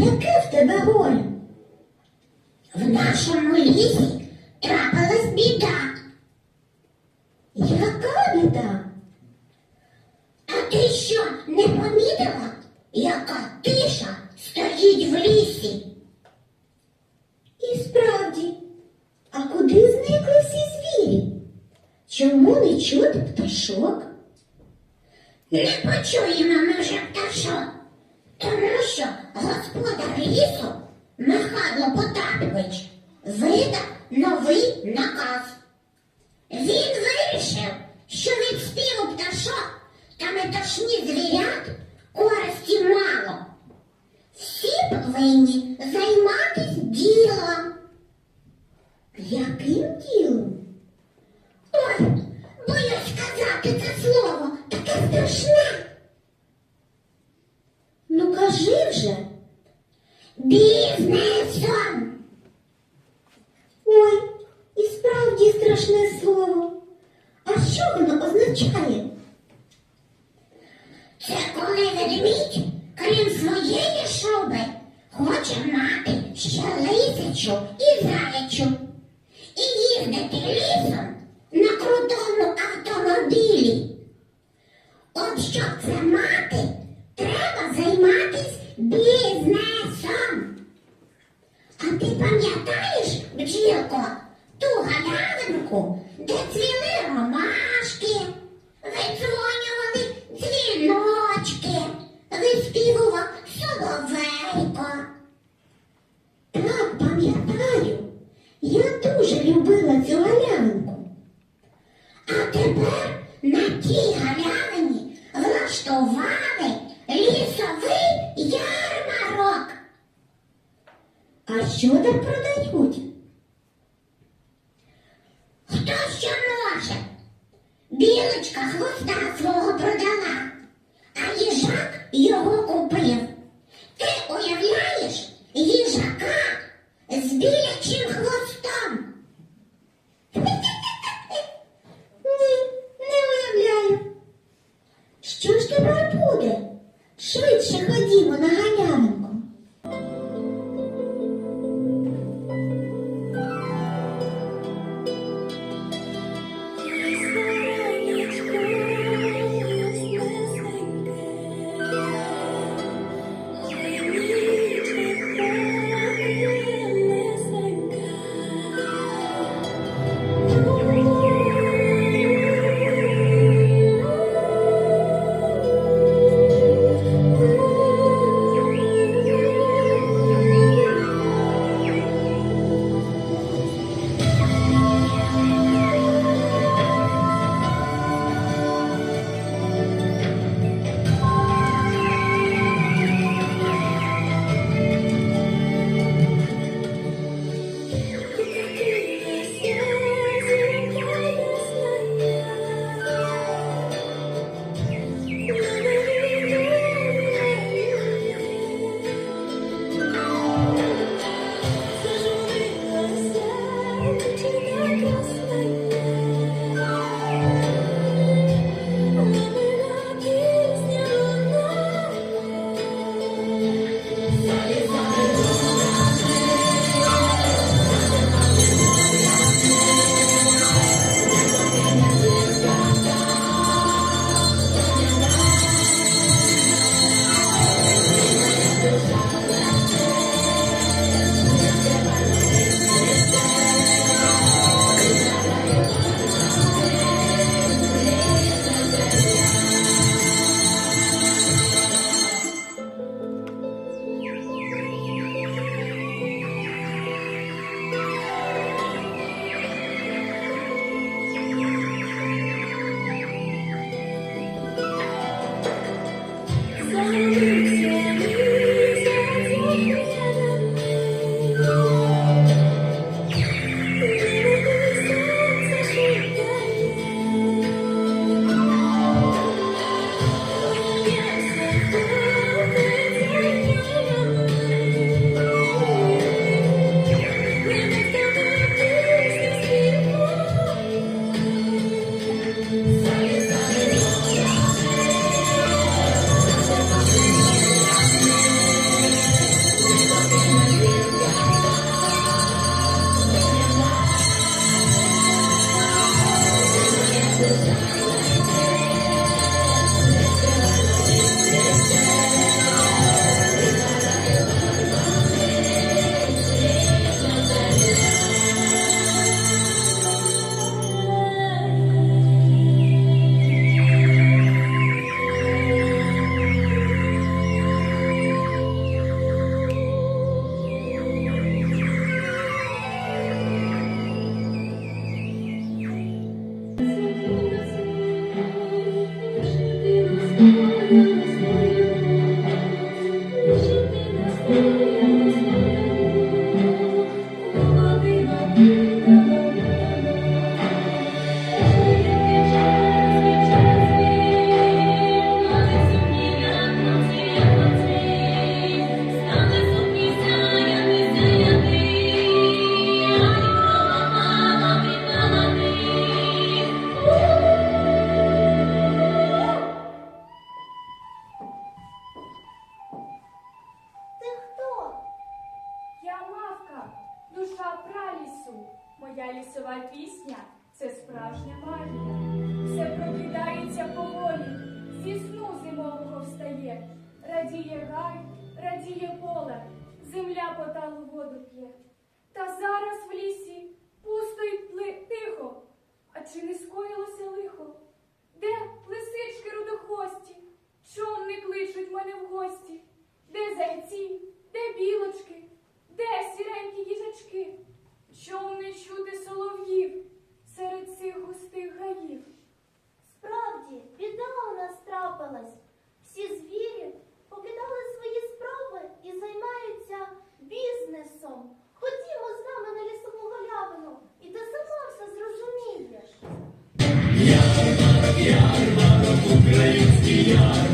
яке в тебе горе? В нашому лісі трапилась біда. Яка біда? А ти що не помітила, яка тиша стоїть в лісі? І справді, а куди зникли всі звірі? Чому не чути пташок? Не почуємо ми. это ж не зверят. величу і заячу, і їздити лісом. то вами лісовий ярмарок. А що там про Гай, радіє поле, земля поталу воду п'є. Та зараз в лісі пусто й тихо. А чи не скоїлося лихо? Де лисички рудохвості? Чом не кличуть мене в гості? Де зайці, де білочки, де сіренькі їжачки? Чом не чути солов'їв серед цих густих гаїв? Справді, біда у нас трапилась. Всі звірі покидали свої справи і займаються бізнесом. Ходімо з нами на лісову галявину, і ти сама все зрозумієш. Я ярмарок, ярмарок, український ярмарок.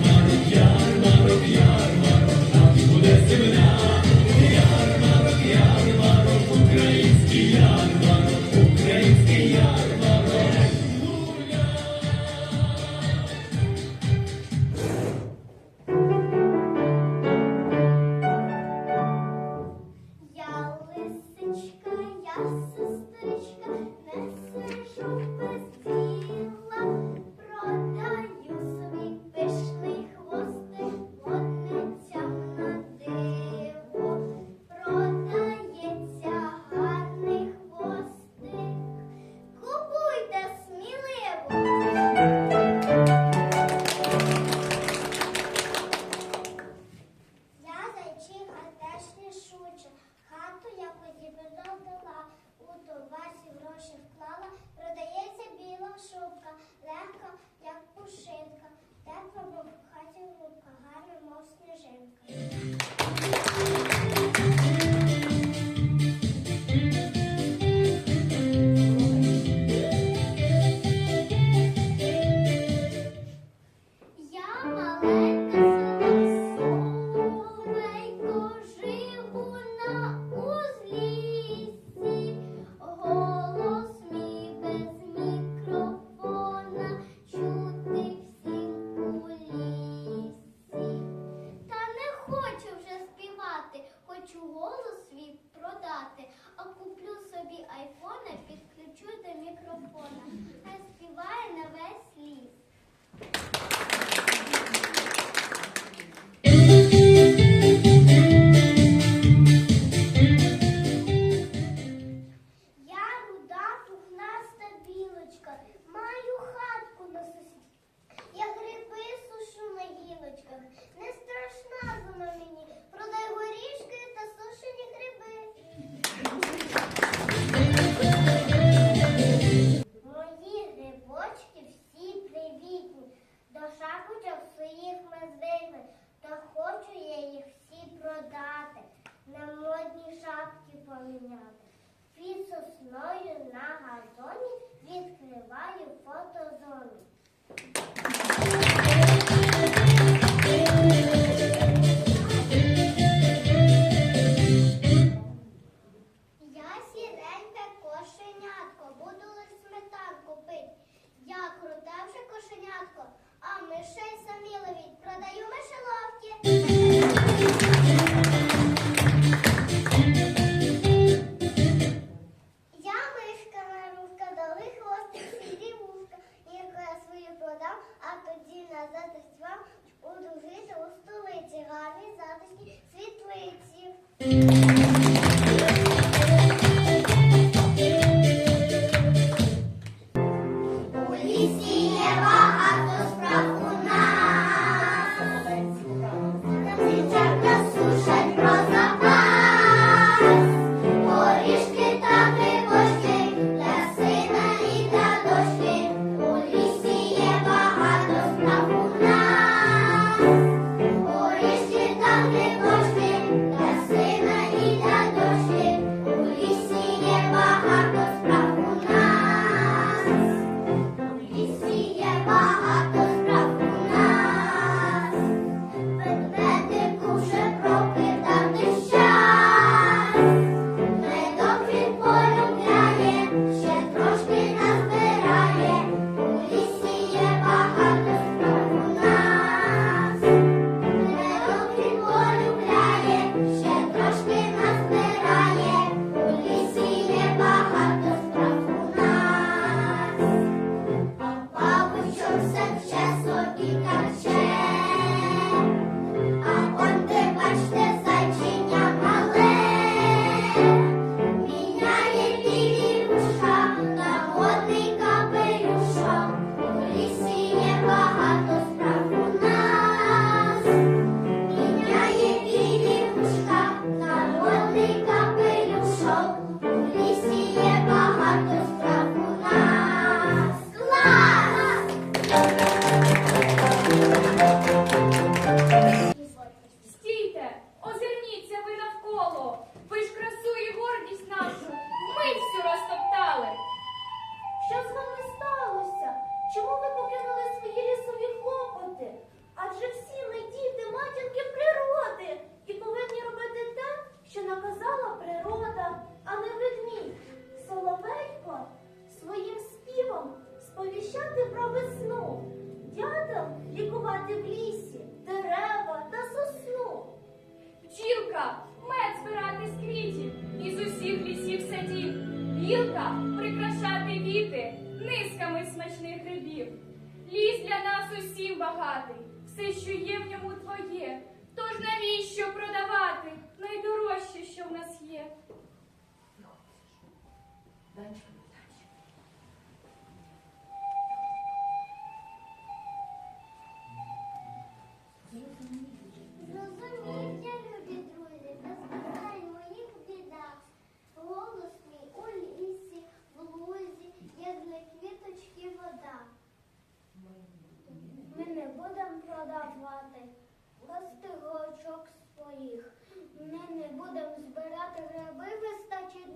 У лісі є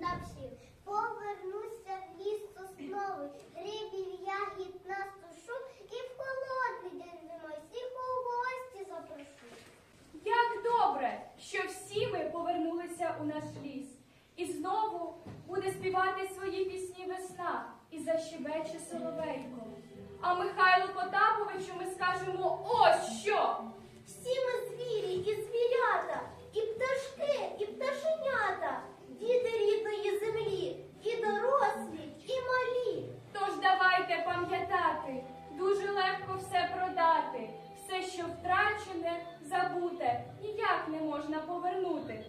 на всіх. Повернуся в ліс сосновий, грибів ягід насушу і в холодний день зимой всіх у гості запрошу. Як добре, що всі ми повернулися у наш ліс. І знову буде співати свої пісні весна і защебече соловейко. А Михайлу Потаповичу ми скажемо ось що. Всі ми звірі і звірята, і пташки, і пташенята, діти рідної землі, і дорослі, і малі. Тож давайте пам'ятати, дуже легко все продати. Все, що втрачене, забуте, ніяк не можна повернути.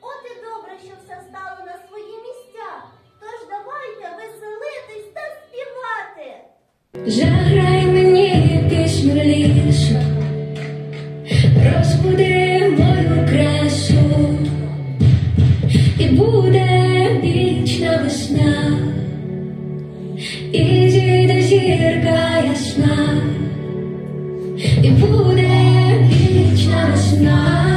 От і добре, що все стало на свої місця. Тож давайте веселитись та співати. Заграй мені пісню лісу, розбуди мою красу, вічна весна, і зійде зірка ясна, і буде вічна весна.